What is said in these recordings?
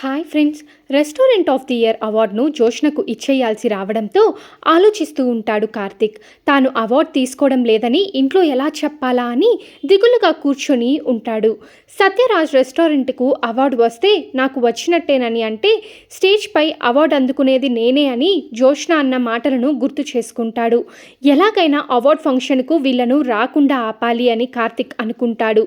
Hi friends restaurant of the year అవార్డును జోష్నకు ఇచ్చేయాల్సి రావడంతో ఆలోచిస్తూ ఉంటాడు కార్తిక్. తాను అవార్డు తీసుకోవడం లేదని ఇంట్లో ఎలా చెప్పాలా అని దిగులుగా కూర్చొని ఉంటాడు. సత్యరాజ్ రెస్టారెంట్కు అవార్డు వస్తే నాకు వచ్చినట్టేనని అంటే స్టేజ్పై అవార్డు అందుకునేది నేనే అని జోష్న అన్న మాటలను గుర్తు చేసుకుంటాడు. ఎలాగైనా అవార్డు ఫంక్షన్కు వీళ్ళను రాకుండా ఆపాలి అని కార్తిక్ అనుకుంటాడు.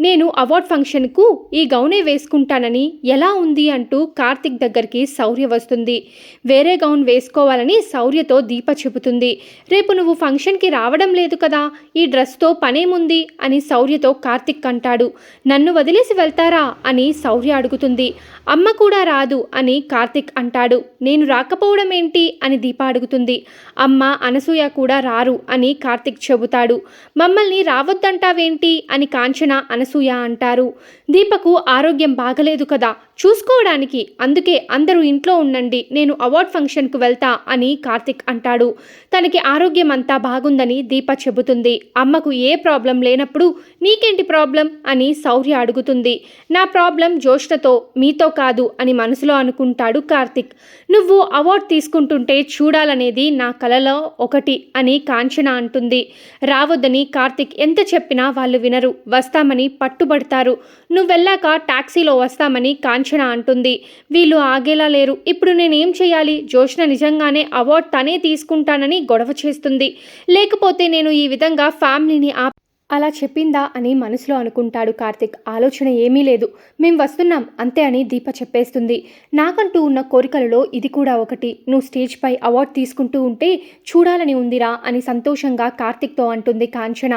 నేను అవార్డ్ ఫంక్షన్కు ఈ గౌనే వేసుకుంటానని ఎలా ఉంది అంటూ కార్తిక్ దగ్గరికి శౌర్య వస్తుంది. వేరే గౌన్ వేసుకోవాలని శౌర్యతో దీప చెబుతుంది. రేపు నువ్వు ఫంక్షన్కి రావడం లేదు కదా ఈ డ్రెస్తో పనేముంది? అని శౌర్యతో కార్తిక్ అంటాడు. నన్ను వదిలేసి వెళ్తారా? అని శౌర్య అడుగుతుంది. అమ్మ కూడా రాదు అని కార్తిక్ అంటాడు. నేను రాకపోవడం ఏంటి? అని దీప అడుగుతుంది. అమ్మ అనసూయ కూడా రారు అని కార్తిక్ చెబుతాడు. మమ్మల్ని రావద్దంటావేంటి? అని కాంచన అనసూయ అంటారు. దీపకు ఆరోగ్యం బాగలేదు కదా. చూసుకోవడానికి అందుకే అందరూ ఇంట్లో ఉండండి నేను అవార్డ్ ఫంక్షన్కు వెళ్తా అని కార్తిక్ అంటాడు. తనకి ఆరోగ్యం అంతా బాగుందని దీప చెబుతుంది. అమ్మకు ఏ ప్రాబ్లం లేనప్పుడు నీకేంటి ప్రాబ్లం? అని శౌర్య అడుగుతుంది. నా ప్రాబ్లం జ్యోష్ణతో మీతో కాదు అని మనసులో అనుకుంటాడు కార్తిక్. నువ్వు అవార్డ్ తీసుకుంటుంటే చూడాలనేది నా కలలో ఒకటి అని కాంచన అంటుంది. రావద్దని కార్తిక్ ఎంత చెప్పినా వాళ్ళు వినరు. వస్తామని పట్టుబడతారు. నువ్వెళ్ళాక టాక్సీలో వస్తామని కాంచన అంటుంది. వీళ్ళు ఆగేలా లేరు. ఇప్పుడు నేనేం చేయాలి? జోష్న నిజంగానే అవార్డ్ తనే తీసుకుంటానని గొడవ చేస్తుంది. లేకపోతే నేను ఈ విధంగా ఫ్యామిలీని ఆ అలా చెప్పిందా అని మనసులో అనుకుంటాడు కార్తిక్. ఆలోచన ఏమీ లేదు. మేం వస్తున్నాం అంతే అని దీప చెప్పేస్తుంది. నాకంటూ ఉన్న కోరికలలో ఇది కూడా ఒకటి. నువ్వు స్టేజ్పై అవార్డు తీసుకుంటూ ఉంటే చూడాలని ఉందిరా అని సంతోషంగా కార్తిక్తో అంటుంది కాంచన.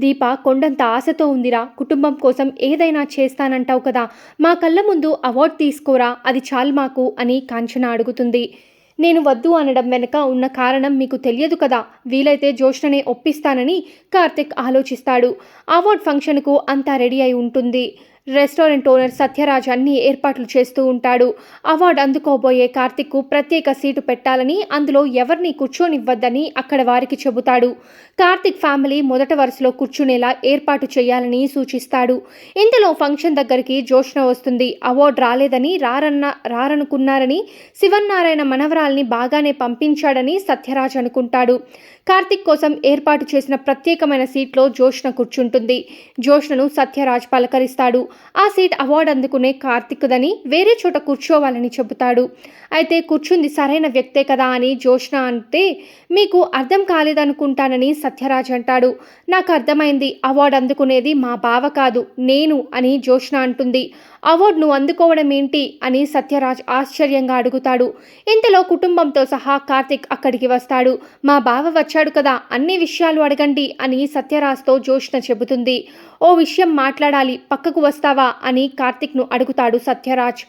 దీప కొండంత ఆశతో ఉందిరా. కుటుంబం కోసం ఏదైనా చేస్తానంటావు కదా. మా కళ్ళ ముందు అవార్డు తీసుకోరా అది చాలు మాకు అని కాంచన అడుగుతుంది. నేను వద్దు అనడం వెనుక ఉన్న కారణం మీకు తెలియదు కదా. వీలైతే జోష్ననే ఒప్పిస్తానని కార్తిక్ ఆలోచిస్తాడు. అవార్డ్ ఫంక్షన్కు అంతా రెడీ అయి ఉంటుంది. రెస్టారెంట్ ఓనర్ సత్యరాజ్ అన్ని ఏర్పాట్లు చేస్తూ ఉంటాడు. అవార్డు అందుకోబోయే కార్తిక్కు ప్రత్యేక సీటు పెట్టాలని అందులో ఎవరిని కూర్చోనివ్వద్దని అక్కడ వారికి చెబుతాడు. కార్తిక్ ఫ్యామిలీ మొదట వరుసలో కూర్చునేలా ఏర్పాటు చేయాలని సూచిస్తాడు. ఇంతలో ఫంక్షన్ దగ్గరికి జోష్న వస్తుంది. అవార్డు రాలేదని రారన్న రారనుకున్నారని శివన్నారాయణ మనవరాల్ని బాగానే పంపించాడని సత్యరాజ్ అనుకుంటాడు. కార్తిక్ కోసం ఏర్పాటు చేసిన ప్రత్యేకమైన సీట్లో జోష్న కూర్చుంటుంది. జోష్నను సత్యరాజ్ పలకరిస్తాడు. ఆ సీట్ అవార్డు అందుకునే కార్తిక్దని వేరే చోట కూర్చోవాలని చెబుతాడు. అయితే కూర్చుంది సరైన వ్యక్తే కదా అని జోష్న అంటే మీకు అర్థం కాలేదనుకుంటానని సత్యరాజ్ అంటాడు. నాకు అర్థమైంది అవార్డు అందుకునేది మా బావ కాదు నేను అని జోష్న అంటుంది. అవార్డును అందుకోవడం ఏంటి? అని సత్యరాజ్ ఆశ్చర్యంగా అడుగుతాడు. ఇంతలో కుటుంబంతో సహా కార్తిక్ అక్కడికి వస్తాడు. మా బావ వచ్చాడు కదా అన్ని విషయాలు అడగండి అని సత్యరాజ్తో జోష్న చెబుతుంది. ఓ విషయం మాట్లాడాలి పక్కకు వస్తావా? అని కార్తిక్ను అడుగుతాడు సత్యరాజ్.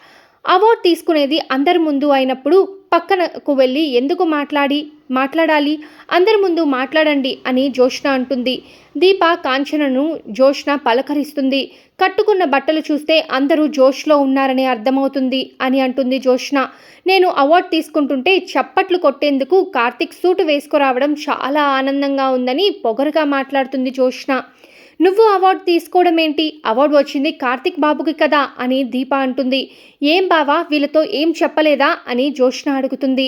అవార్డు తీసుకునేది అందరి ముందు అయినప్పుడు పక్కనకు వెళ్ళి ఎందుకు మాట్లాడి? మాట్లాడాలి. అందరి ముందు మాట్లాడండి అని జోష్న అంటుంది. దీప కాంచనను జోష్న పలకరిస్తుంది. కట్టుకున్న బట్టలు చూస్తే అందరూ జోష్లో ఉన్నారని అర్థమవుతుంది అని అంటుంది జోష్న నేను అవార్డు తీసుకుంటుంటే చప్పట్లు కొట్టేందుకు కార్తిక్ సూటు వేసుకురావడం చాలా ఆనందంగా ఉందని పొగరుగా మాట్లాడుతుంది జోష్న నువ్వు అవార్డు తీసుకోవడం ఏంటి? అవార్డు వచ్చింది కార్తిక్ బాబుకి కదా అని దీప అంటుంది. ఏం బావా వీళ్ళతో ఏం చెప్పలేదా అని జోష్న అడుగుతుంది.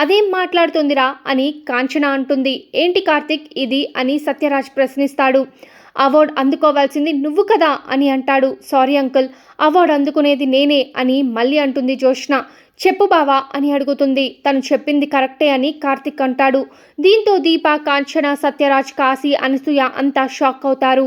అదేం మాట్లాడుతుందిరా అని కాంచన అంటుంది. ఏంటి కార్తిక్? ఇది అని సత్యరాజ్ ప్రశ్నిస్తాడు. అవార్డు అందుకోవాల్సింది నువ్వు కదా అని అంటాడు. సారీ అంకుల్ అవార్డు అందుకునేది నేనే అని మళ్ళీ అంటుంది జోష్న చెప్పు బావా అని అడుగుతుంది. తను చెప్పింది కరెక్టే అని కార్తిక్ అంటాడు. దీంతో దీప కాంచన సత్యరాజ్ కాశీ అనసూయ అంతా షాక్ అవుతారు.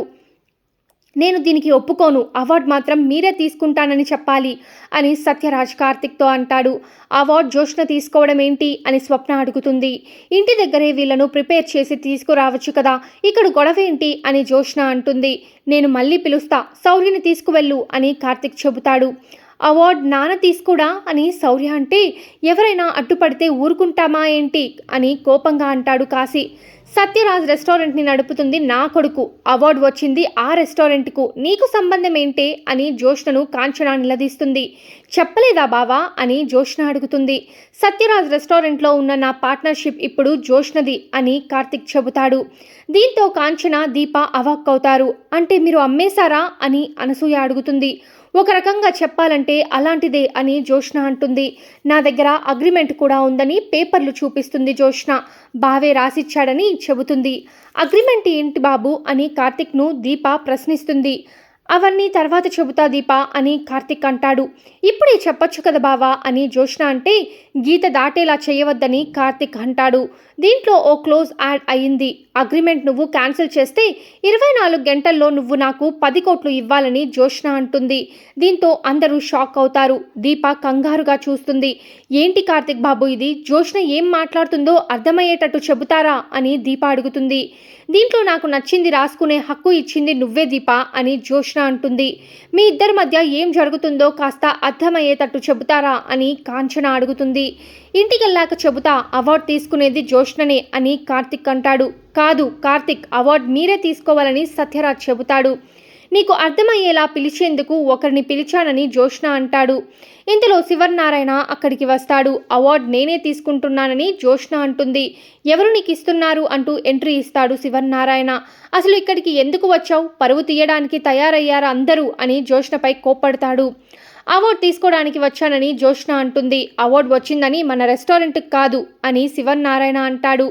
నేను దీనికి ఒప్పుకోను. అవార్డు మాత్రం మీరే తీసుకుంటానని చెప్పాలి అని సత్యరాజ్ కార్తిక్తో అంటాడు. అవార్డు జోష్న తీసుకోవడం ఏంటి అని స్వప్న అడుగుతుంది. ఇంటి దగ్గరే వీళ్ళను ప్రిపేర్ చేసి తీసుకురావచ్చు కదా ఇక్కడ గొడవ ఏంటి అని జోష్న అంటుంది. నేను మళ్ళీ పిలుస్తా సౌర్యని తీసుకువెళ్ళు అని కార్తిక్ చెబుతాడు. అవార్డ్ నాన్న తీసుకుడా అని శౌర్య అంటే ఎవరైనా అడ్డుపడితే ఊరుకుంటామా ఏంటి? అని కోపంగా అంటాడు కాశీ. సత్యరాజ్ రెస్టారెంట్ని నడుపుతుంది నా కొడుకు. అవార్డు వచ్చింది ఆ రెస్టారెంట్కు. నీకు సంబంధం ఏంటి? అని జోష్ణను కాంచన నిలదీస్తుంది. చెప్పలేదా బావా? అని జోష్ణ అడుగుతుంది. సత్యరాజ్ రెస్టారెంట్లో ఉన్న నా పార్ట్నర్షిప్ ఇప్పుడు జోష్ణది అని కార్తిక్ చెబుతాడు. దీంతో కాంచన దీప అవాక్కవుతారు అంటే మీరు అమ్మేశారా? అని అనసూయ అడుగుతుంది. ఒక రకంగా చెప్పాలంటే అలాంటిదే అని జోష్న అంటుంది. నా దగ్గర అగ్రిమెంట్ కూడా ఉందని పేపర్లు చూపిస్తుంది జోష్న బావే రాసిచ్చాడని చెబుతుంది. అగ్రిమెంట్ ఏంటి బాబు? అని కార్తిక్ను దీప ప్రశ్నిస్తుంది. అవన్నీ తర్వాత చెబుతా దీప అని కార్తిక్ అంటాడు. ఇప్పుడే చెప్పొచ్చు కదా బావా అని జోష్న అంటే గీత దాటేలా చేయవద్దని కార్తిక్ అంటాడు. దీంట్లో ఓ క్లోజ్ యాడ్ అయ్యింది. అగ్రిమెంట్ నువ్వు క్యాన్సిల్ చేస్తే ఇరవై నాలుగు గంటల్లో నువ్వు నాకు పది కోట్లు ఇవ్వాలని జోష్న అంటుంది. దీంతో అందరూ షాక్ అవుతారు. దీప కంగారుగా చూస్తుంది. ఏంటి కార్తిక్ బాబు ఇది? జోష్న ఏం మాట్లాడుతుందో అర్థమయ్యేటట్టు చెబుతారా అని దీప అడుగుతుంది. దీంట్లో నాకు నచ్చింది రాసుకునే హక్కు ఇచ్చింది నువ్వే దీప అని జోష్న అంటుంది. మీ ఇద్దరి మధ్య ఏం జరుగుతుందో కాస్త అర్థమయ్యేటట్టు చెబుతారా అని కాంచన అడుగుతుంది. ఇంటికెళ్ళాక చెబుతా అవార్డు తీసుకునేది జోష్ననే అని కార్తిక్ అంటాడు. కాదు కార్తిక్ అవార్డు మీరే తీసుకోవాలని సత్యరాజ్ చెబుతాడు. నీకు అర్థమయ్యేలా పిలిచేందుకు ఒకరిని పిలిచానని జోష్న అంటాడు. ఇంతలో శివర్నారాయణ అక్కడికి వస్తాడు. అవార్డు నేనే తీసుకుంటున్నానని జోష్న అంటుంది. ఎవరు నీకు ఇస్తున్నారు? అంటూ ఎంట్రీ ఇస్తాడు శివర్నారాయణ అసలు ఇక్కడికి ఎందుకు వచ్చావు? పరువు తీయడానికి తయారయ్యారా అందరూ అని జోష్నపై కోప్పడతాడు. అవార్డు తీసుకోవడానికి వచ్చానని జోష్న అంటుంది. అవార్డు వచ్చిందని మన రెస్టారెంట్కి కాదు అని శివన్నారాయణ అంటాడు.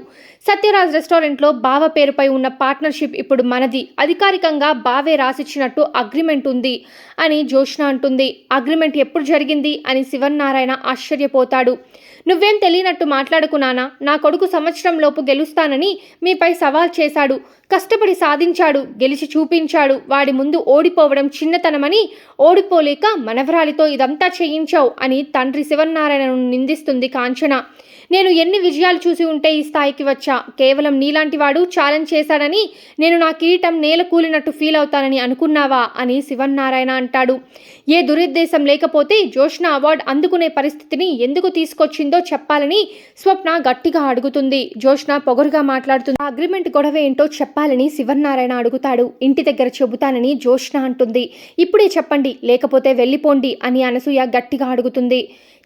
సత్యరాజ్ రెస్టారెంట్లో బావ పేరుపై ఉన్న పార్ట్నర్షిప్ ఇప్పుడు మనది. అధికారికంగా బావే రాసిచ్చినట్టు అగ్రిమెంట్ ఉంది అని జోష్న అంటుంది. అగ్రిమెంట్ ఎప్పుడు జరిగింది అని శివన్నారాయణ ఆశ్చర్యపోతాడు. నువ్వేం తెలియనట్టు మాట్లాడుకున్నానా నా కొడుకు సంవత్సరం లోపు గెలుస్తానని మీపై సవాల్ చేశాడు. కష్టపడి సాధించాడు. గెలిచి చూపించాడు. వాడి ముందు ఓడిపోవడం చిన్నతనమని ఓడిపోలేక మనవరాలితో ఇదంతా చేయించావు అని తండ్రి శివనారాయణను నిందిస్తుంది కాంచన. నేను ఎన్ని విజయాలు చూసి ఉంటే ఈ స్థాయికి వచ్చా. కేవలం నీలాంటి వాడు ఛాలెంజ్ చేశాడని నేను నా కిరీటం నేల కూలినట్టు ఫీల్ అవుతానని అనుకున్నావా? అని శివన్నారాయణ అంటాడు. ఏ దురుద్దేశం లేకపోతే జోష్న అవార్డు అందుకునే పరిస్థితిని ఎందుకు తీసుకొచ్చిందో చెప్పాలని స్వప్న గట్టిగా అడుగుతుంది. జోష్న పొగరుగా మాట్లాడుతుంది. ఆ అగ్రిమెంట్ గొడవ ఏంటో చెప్పాలని శివన్నారాయణ అడుగుతాడు. ఇంటి దగ్గర చెబుతానని జోష్న అంటుంది. ఇప్పుడే చెప్పండి లేకపోతే వెళ్ళిపోండి అని అనసూయ గట్టిగా అడుగుతుంది.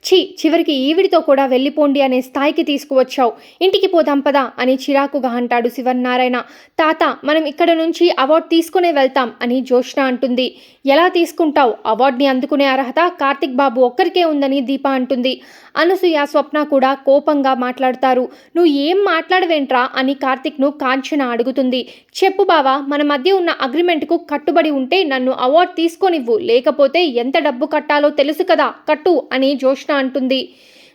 ఛీ చివరికి ఈవిడితో కూడా వెళ్ళిపోండి అనే స్థాయికి తీసుకువచ్చావు. ఇంటికి పోదాం పదా అని చిరాకుగా అంటాడు శివన్నారాయణ. తాత మనం ఇక్కడ నుంచి అవార్డు తీసుకునే వెళ్తాం అని జోష్న అంటుంది. ఎలా తీసుకుంటావు? అవార్డుని అందుకునే అర్హత కార్తిక్ బాబు ఒక్కరికే ఉందని దీప అంటుంది. అనసూయ స్వప్న కూడా కోపంగా మాట్లాడతారు. నువ్వు ఏం మాట్లాడవేంట్రా? అని కార్తిక్ను కాంచన అడుగుతుంది. చెప్పు బావా మన మధ్య ఉన్న అగ్రిమెంట్కు కట్టుబడి ఉంటే నన్ను అవార్డు తీసుకొనివ్వు. లేకపోతే ఎంత డబ్బు కట్టాలో తెలుసు కదా కట్టు అని జోష్న అంటుంది.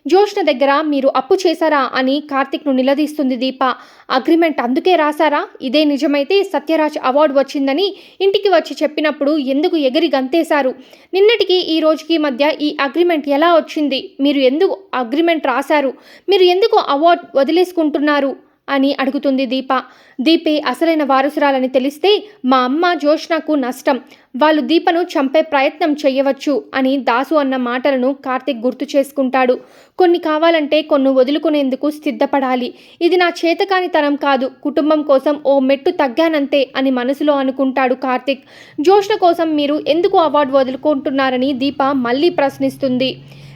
జ్యోష్ణ దగ్గర మీరు అప్పు చేశారా అని కార్తిక్ను నిలదీస్తుంది దీప. అగ్రిమెంట్ అందుకే రాశారా? ఇదే నిజమైతే సత్యరాజ్ అవార్డు వచ్చిందని ఇంటికి వచ్చి చెప్పినప్పుడు ఎందుకు ఎగిరి గంతేశారు? నిన్నటికి ఈ రోజుకి మధ్య ఈ అగ్రిమెంట్ ఎలా వచ్చింది? మీరు ఎందుకు అగ్రిమెంట్ రాశారు? మీరు ఎందుకు అవార్డు వదిలేసుకుంటున్నారు? అని అడుగుతుంది దీప. దీపి అసలైన వారసురాలని తెలిస్తే మా అమ్మ జోష్నాకు నష్టం. వాళ్ళు దీపను చంపే ప్రయత్నం చేయవచ్చు అని దాసు అన్న మాటలను కార్తిక్ గుర్తు చేసుకుంటాడు. కొన్ని కావాలంటే కొన్ని వదులుకునేందుకు సిద్ధపడాలి. ఇది నా చేతకానితనం కాదు. కుటుంబం కోసం ఓ మెట్టు తగ్గానంతే అని మనసులో అనుకుంటాడు కార్తిక్. జోష్న కోసం మీరు ఎందుకు అవార్డు వదులుకుంటున్నారని దీప మళ్ళీ ప్రశ్నిస్తుంది.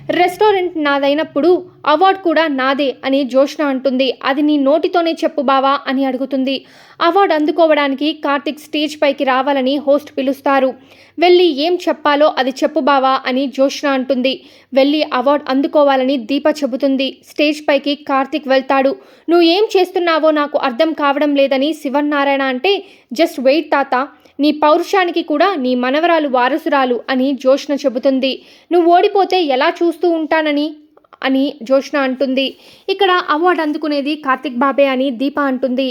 రెస్టారెంట్ నాదైనప్పుడు అవార్డు కూడా నాదే అని జోష్న అంటుంది. అది నీ నోటితోనే చెప్పు బావా అని అడుగుతుంది. అవార్డు అందుకోవడానికి కార్తిక్ స్టేజ్ పైకి రావాలని హోస్ట్ పిలుస్తారు. వెళ్ళి ఏం చెప్పాలో అది చెప్పు బావా అని జోష్న అంటుంది. వెళ్ళి అవార్డు అందుకోవాలని దీప చెబుతుంది. స్టేజ్ పైకి కార్తిక్ వెళ్తాడు. నువ్వు ఏం చేస్తున్నావో నాకు అర్థం కావడం లేదని శివన్నారాయణ అంటే జస్ట్ వెయిట్ తాత. నీ పౌరుషానికి కూడా నీ మనవరాలు వారసురాలు అని జోష్న చెబుతుంది. నువ్వు ఓడిపోతే ఎలా చూస్తూ ఉంటానని? అని జోష్న అంటుంది. ఇక్కడ అవార్డు అందుకునేది కార్తిక్ బాబే అని దీప అంటుంది.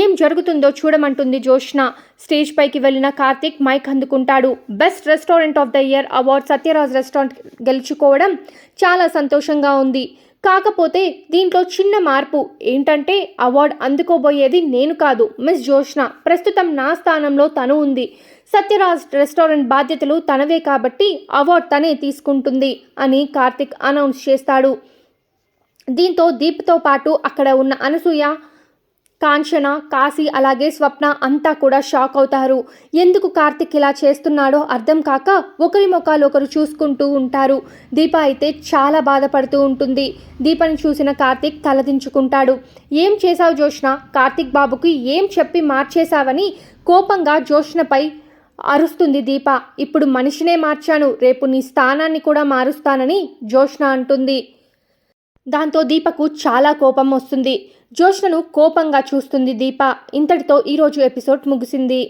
ఏం జరుగుతుందో చూడమంటుంది జోష్న స్టేజ్ పైకి వెళ్ళిన Karthik mike అందుకుంటాడు. Best restaurant of the year award Satyaraj restaurant గెలుచుకోవడం చాలా సంతోషంగా ఉంది. కాకపోతే దీంట్లో చిన్న మార్పు. ఏంటంటే అవార్డు అందుకోబోయేది నేను కాదు మిస్ జోష్న ప్రస్తుతం నా స్థానంలో తను ఉంది. సత్యరాజ్ రెస్టారెంట్ బాధ్యతలు తనవే కాబట్టి అవార్డు తనే తీసుకుంటుంది అని కార్తిక్ అనౌన్స్ చేస్తాడు. దీంతో దీప్తో పాటు అక్కడ ఉన్న అనసూయ కాంచన కాశీ అలాగే స్వప్న అంతా కూడా షాక్ అవుతారు. ఎందుకు కార్తిక్ ఇలా చేస్తున్నాడో అర్థం కాక ఒకరి ముఖాలు ఒకరు చూసుకుంటూ ఉంటారు. దీప అయితే చాలా బాధపడుతూ ఉంటుంది. దీపని చూసిన కార్తిక్ తలదించుకుంటాడు. ఏం చేశావు జోష్న? కార్తిక్ బాబుకి ఏం చెప్పి మార్చేశావని కోపంగా జోష్ణపై అరుస్తుంది దీప. ఇప్పుడు మనిషినే మార్చాను. రేపు నీ స్థానాన్ని కూడా మారుస్తానని జోష్ణ అంటుంది. దాంతో దీపకు చాలా కోపం వస్తుంది. జోష్ణను కోపంగా చూస్తుంది దీప. ఇంతటితో ఈరోజు ఎపిసోడ్ ముగిసింది.